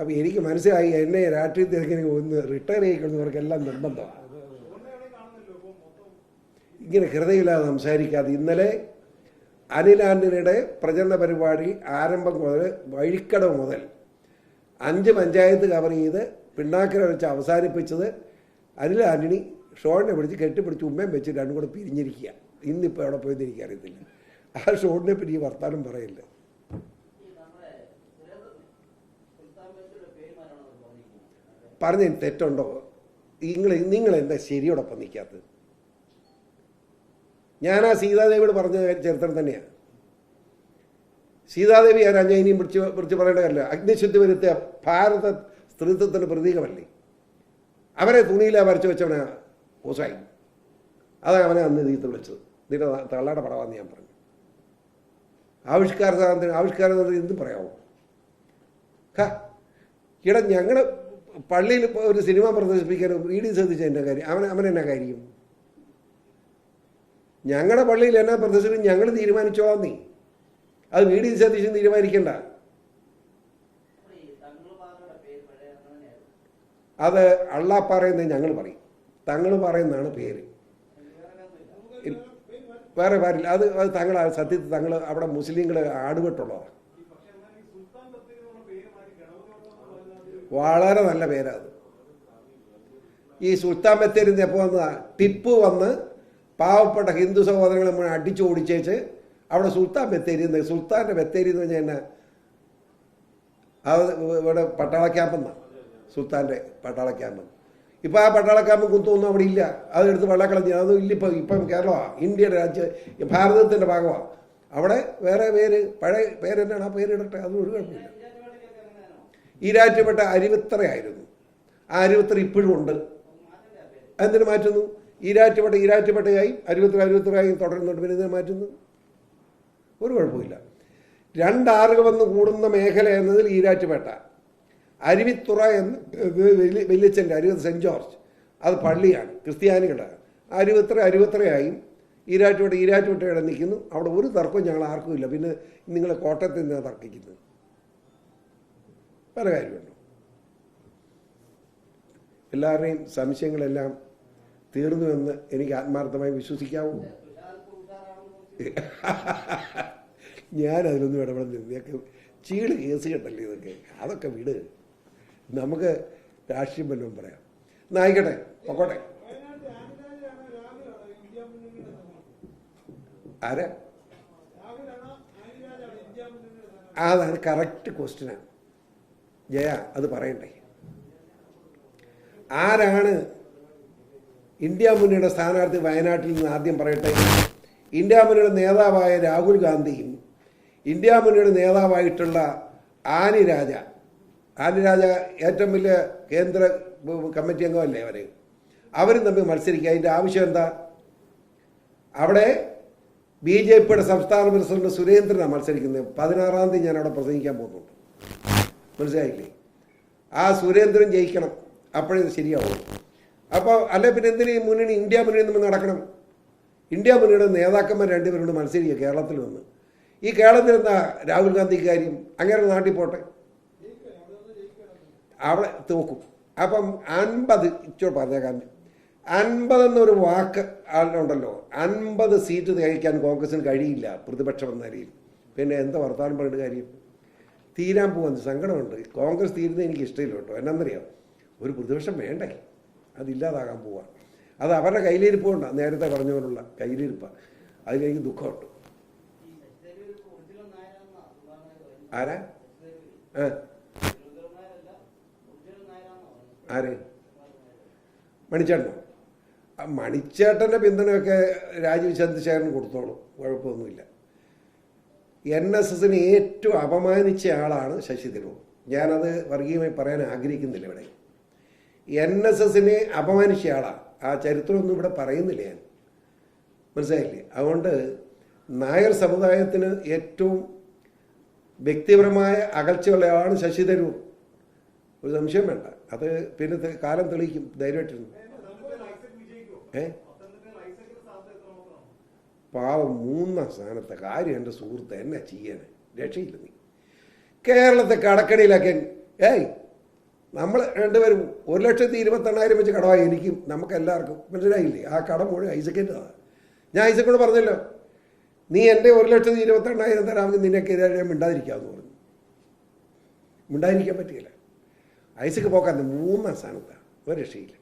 അപ്പം എനിക്ക് മനസ്സിലായി എന്നെ രാഷ്ട്രീയത്തിലേക്ക് എനിക്ക് ഒന്ന് റിട്ടയർ ചെയ്യിക്കുന്നവർക്കെല്ലാം നിർബന്ധമാണ് ഇങ്ങനെ ഹൃദയമില്ലാതെ സംസാരിക്കാതെ ഇന്നലെ അനിലാൻഡിനിടെ പ്രചരണ പരിപാടി ആരംഭം മുതൽ വഴിക്കട മുതൽ അഞ്ച് പഞ്ചായത്ത് കവർ ചെയ്ത് പിണ്ണാക്കര വെച്ച് അവസാനിപ്പിച്ചത് ആന്റണി ഷോണിനെ പിടിച്ച് കെട്ടിപ്പിടിച്ച് ഉമ്മയും വെച്ച് രണ്ടും കൂടെ പിരിഞ്ഞിരിക്കുക. ഇന്നിപ്പോൾ എവിടെ പോയെന്ന് എനിക്കറിയത്തില്ല. ആ ഷോണിനെ ഈ വർത്താനം പറയില്ല? പറഞ്ഞതിന് തെറ്റുണ്ടോ? നിങ്ങൾ നിങ്ങൾ എന്താ ശരിയോടൊപ്പം നിൽക്കാത്തത് ഞാൻ ആ സീതാദേവിയോട് പറഞ്ഞ ചരിത്രം തന്നെയാണ് സീതാദേവി ഞാൻ ഇനിയും പിടിച്ച് പിടിച്ച് പറയേണ്ട കാര്യമില്ല. അഗ്നിശുദ്ധി വരുത്തിയ ഭാരത സ്ത്രീത്വത്തിന്റെ പ്രതീകമല്ലേ? അവരെ തുണിയിലാ വരച്ച് വെച്ചവനെ ഓസായി അതാണ് അവനെ അന്ന് തീർത്ത് വിളിച്ചത്. നിന്റെ തള്ളയുടെ പടവാന്ന് ഞാൻ പറഞ്ഞു. ആവിഷ്കാര സ്വാതന്ത്ര്യം ആവിഷ്കാര എന്തും പറയാമോ ഹാ ഇട ഞങ്ങൾ പള്ളിയിൽ ഒരു സിനിമ പ്രദർശിപ്പിക്കാൻ വി ശ്രദ്ധിച്ച എന്റെ കാര്യം. അവൻ അവൻ എന്നാ കാര്യം? ഞങ്ങളുടെ പള്ളിയിൽ എന്നാ പ്രദർശിപ്പിക്കും ഞങ്ങൾ തീരുമാനിച്ചോളാം നീ? അത് വീഡിയോ ശ്രദ്ധിച്ച് തീരുമാനിക്കണ്ട. അത് അള്ളാ പറയുന്നത് ഞങ്ങൾ പറയും. തങ്ങൾ പറയുന്നതാണ് പേര്. വേറെ പാരില്ല അത് അത് തങ്ങൾ സത്യത്തിൽ തങ്ങൾ അവിടെ മുസ്ലിങ്ങൾ ആടുപെട്ടുള്ളതാണ് വളരെ നല്ല പേരാണ് ഈ സുൽത്താൻ ബത്തേരിന്ന് എപ്പോൾ വന്ന ടിപ്പു വന്ന് പാവപ്പെട്ട ഹിന്ദു സഹോദരങ്ങളെ മുഴുവൻ അടിച്ചു ഓടിച്ചേച്ച് അവിടെ സുൽത്താൻ ബത്തേരി എന്ന് സുൽത്താന്റെ ബത്തേരി എന്ന് പറഞ്ഞാൽ അത് ഇവിടെ പട്ടാള ക്യാമ്പെന്നാണ് സുൽത്താന്റെ പട്ടാള ക്യാമ്പ് ഇപ്പം ആ പട്ടാള ക്യാമ്പ് കുത്തൊന്നും അവിടെ ഇല്ല. അതെടുത്ത് വെള്ളക്കളഞ്ഞ്. അതൊന്നും ഇല്ല ഇപ്പം ഇപ്പം കേരളമാണ് ഇന്ത്യയുടെ രാജ്യ ഭാരതത്തിന്റെ ഭാഗമാണ് അവിടെ വേറെ പേര് പഴയ പേര് പേരെന്നാണ് ആ പേരിടട്ടെ അതൊന്നും ഒരു കുഴപ്പമില്ല. ഈരാറ്റുപേട്ട അരുവിത്തറയായിരുന്നു ആ അരിവിത്ര ഇപ്പോഴും ഉണ്ട്. എന്തിനു മാറ്റുന്നു? ഈരാറ്റുപേട്ട ഈരാറ്റുപേട്ടയായി അരുവിത്തറ അരുവിത്തറയായി തുടരുന്നുണ്ട്. പിന്നെ ഇതിനെ മാറ്റുന്നു? ഒരു കുഴപ്പമില്ല രണ്ടാറുകൾ വന്ന് കൂടുന്ന മേഖല എന്നതിൽ ഈരാറ്റുപേട്ട അരുവിത്തുറ എന്ന് വെല്ലിച്ചന്റെ വലിയ സെന്റ് ജോർജ്. അത് പള്ളിയാണ് ക്രിസ്ത്യാനികളുടെ. ക്രിസ്ത്യാനികളാണ് അരുവിത്തറ അരുവിത്തറയായും ഈരാറ്റുപേട്ട ഈരാറ്റുപേട്ടയുടെ നിൽക്കുന്നു. അവിടെ ഒരു തർക്കവും ഞങ്ങൾ ആർക്കും ഇല്ല പിന്നെ നിങ്ങളെ കോട്ടയത്തിൽ നിന്നാണ് തർക്കിക്കുന്നത്? പല കാര്യമുണ്ടോ. എല്ലാവരുടെയും സംശയങ്ങളെല്ലാം തീർന്നു എന്ന് എനിക്ക് ആത്മാർത്ഥമായി വിശ്വസിക്കാവൂ. ഞാൻ അതിലൊന്നും ഇടപെടുന്നില്ല ഇതൊക്കെ ചീട് കേസ് കേട്ടല്ലേ ഇതൊക്കെ? അതൊക്കെ വിട്. നമുക്ക് രാഷ്ട്രീയം വല്ലതും പറയാം. എന്നായിക്കട്ടെ പൊക്കോട്ടെ. ആരാ? അതാണ് കറക്റ്റ് ക്വസ്റ്റ്യനാണ് ജയ അത് പറയണ്ടേ? ആരാണ് ഇന്ത്യ മുന്നണിയുടെ സ്ഥാനാർത്ഥി വയനാട്ടിൽ നിന്ന് ആദ്യം പറയട്ടെ? ഇന്ത്യ മുന്നണിയുടെ നേതാവായ രാഹുൽ ഗാന്ധിയും ഇന്ത്യ മുന്നണിയുടെ നേതാവായിട്ടുള്ള ആനി രാജ. ആനി രാജ ഏറ്റവും വലിയ കേന്ദ്ര കമ്മിറ്റി അംഗമല്ലേ അവരെ? അവരും തമ്മിൽ മത്സരിക്കുക. അതിന്റെ ആവശ്യം എന്താ? അവിടെ ബി ജെ പിയുടെ സംസ്ഥാന പ്രസിഡന്റ് സുരേന്ദ്രനാണ് മത്സരിക്കുന്നത്. പതിനാറാം തീയതി ഞാൻ അവിടെ പ്രസംഗിക്കാൻ പോകുന്നുണ്ട്. മനസ്സിലായില്ലേ? ആ സുരേന്ദ്രൻ ജയിക്കണം. അപ്പോഴേ ഇത് ശരിയാവും അപ്പോൾ അല്ല പിന്നെ എന്തിനു ഈ മുന്നണി ഇന്ത്യ മുന്നണി നമ്മൾ നടക്കണം? ഇന്ത്യ മുന്നണിയുടെ നേതാക്കന്മാർ രണ്ടുപേരോട് മത്സരിക്കുക കേരളത്തിൽ വന്ന്. ഈ കേരളത്തിൽ എന്താ രാഹുൽ ഗാന്ധി കാര്യം അങ്ങനെ നാട്ടിൽ പോട്ടെ? അവിടെ തോക്കും. അപ്പം അൻപത് ഇച്ചോട് പറഞ്ഞേക്കാൻ അൻപത് എന്നൊരു വാക്ക് ആളുണ്ടല്ലോ അൻപത് സീറ്റ് തികയ്ക്കാൻ കോൺഗ്രസിന് കഴിയില്ല പ്രതിപക്ഷം എന്ന നിലയിൽ. പിന്നെ എന്താ വർത്താനം പറഞ്ഞിട്ട് കാര്യം? തീരാൻ പോകുന്ന സങ്കടമുണ്ട്. കോൺഗ്രസ് തീരുന്നത് എനിക്ക് ഇഷ്ടമില്ല കേട്ടോ. എന്നാന്നറിയാം? ഒരു പ്രതിപക്ഷം വേണ്ടേ? അതില്ലാതാകാൻ പോവാ. അത് അവരുടെ കയ്യിലിരിപ്പുണ്ട് നേരത്തെ പറഞ്ഞ പോലുള്ള കയ്യിലിരിപ്പാണ് അതിലെനിക്ക് ദുഃഖമുണ്ട്. ആരാ? ആ. ആര്? മണിച്ചേട്ടനോ? മണിച്ചേട്ടന്റെ പിന്തുണയൊക്കെ രാജീവ് ചന്ദ്രശേഖരൻ കൊടുത്തോളൂ. കുഴപ്പമൊന്നുമില്ല. എൻ എസ് എസിനെ ഏറ്റവും അപമാനിച്ച ആളാണ് ശശി തരൂർ. ഞാനത് വർഗീയമായി പറയാൻ ആഗ്രഹിക്കുന്നില്ല ഇവിടെ. എൻ എസ് എസിനെ അപമാനിച്ച ആളാണ് ആ ചരിത്രമൊന്നും ഇവിടെ പറയുന്നില്ല ഞാൻ. മനസ്സിലായില്ലേ? അതുകൊണ്ട് നായർ സമുദായത്തിന് ഏറ്റവും വ്യക്തിപരമായ അകൽച്ചയുള്ളയാളാണ് ശശി തരൂർ. ഒരു സംശയം വേണ്ട. അത് പിന്നെ കാലം തെളിയിക്കും. ധൈര്യമായിട്ടിരുന്നു. ഏ? പാവം മൂന്നാം സ്ഥാനത്തെ കാര്യം എന്റെ സുഹൃത്ത് എന്നെ ചെയ്യാൻ രക്ഷയില്ല നീ. കേരളത്തെ കടക്കണിയിലാക്കാൻ ഏയ് നമ്മൾ രണ്ടുപേരും ഒരു ലക്ഷത്തി ഇരുപത്തെണ്ണായിരം വെച്ച് കടമായി. എനിക്കും നമുക്ക് എല്ലാവർക്കും മനസ്സിലായില്ലേ? ആ കടം മുഴുവൻ ഐസക്കിന്റെതാണ് ഞാൻ ഐസക്കോട് പറഞ്ഞല്ലോ നീ എന്റെ ഒരു ലക്ഷത്തി ഇരുപത്തെണ്ണായിരം തരാമെങ്കിൽ നിന്നെക്കെതിരെ ഞാൻ മിണ്ടാതിരിക്കാമെന്ന് പറഞ്ഞു. മിണ്ടാതിരിക്കാൻ പറ്റിയില്ല. ഐസക്ക് പോക്കാൻ മൂന്നാം സ്ഥാനത്താണ് ഒരു രക്ഷയില്ല.